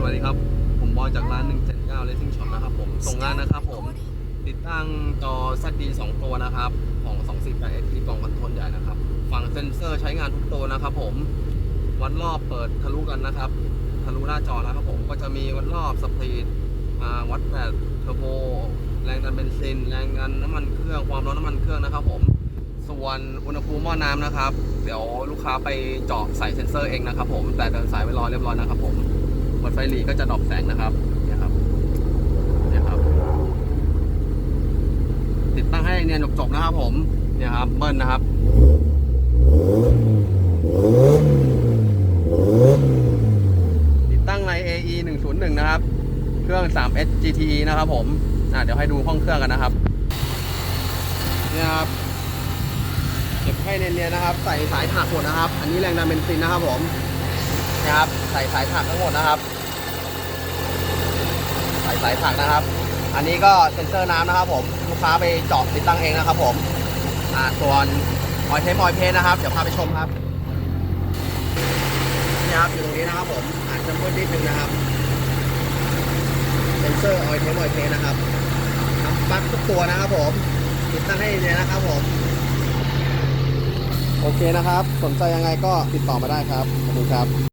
สวัสดีครับ ผมบอยจากร้าน 179 Racing Shop นะครับผมส่งงานนะครับผม ติดตั้งจอ ZD 2 ตัวนะครับ ของ248 SD กล่องคอนโทรลใหญ่นะครับ ฝั่งเซนเซอร์ใช้งานทุกตัวนะครับผม วัดรอบเปิดทะลุกันนะครับ ทะลุหน้าจอนะครับผม ก็จะมีวัดรอบสปีดวัดแบตเทอร์โบ แรงดันเบนซิน แรงดันน้ำมันเครื่อง ความร้อนน้ำมันเครื่องนะครับผม ส่วนอุณหภูมิหม้อน้ำนะครับ เดี๋ยวลูกค้าไปเจาะใส่เซ็นเซอร์เองนะครับผม แต่เดินสายไว้รอเรียบร้อยนะครับผม หมดไฟหลีก็จะดรอปแสงนะครับเนี่ยครับเนี่ยครับ ติดตั้งให้เนี่ยจบๆนะครับผมเนี่ยครับเบิ้ลนะครับติดตั้งใน AE 101 นะครับ เครื่อง 3S GTE นะครับผมอะเดี๋ยวให้ดูห้องเครื่องกันนะครับเนี่ยครับเก็บให้เนียนๆนะครับ ใส่สายถักหมดนะครับ อันนี้แรงดันเบนซินนะครับผม นะครับ ใส่สายถักทั้งหมดนะครับ ใส่สายถักนะครับ อันนี้ก็เซ็นเซอร์น้ำนะครับ ผมลูกค้าไปเจาะติดตั้งเองนะครับ ผมอ่าส่วนออยเทปออยเพสนะครับเดี๋ยวพาไปชมครับนี่ครับอยู่ตรงนี้นะครับ ผมอาจจะมืดนิดนึงนะครับเซ็นเซอร์ออยเทปออยเพสนะครับทำปลั๊กทุกตัวนะครับ ผมติดตั้งให้เลยนะครับผมโอเคนะครับ สนใจยังไงก็ติดต่อมาได้ครับ ขอบคุณครับ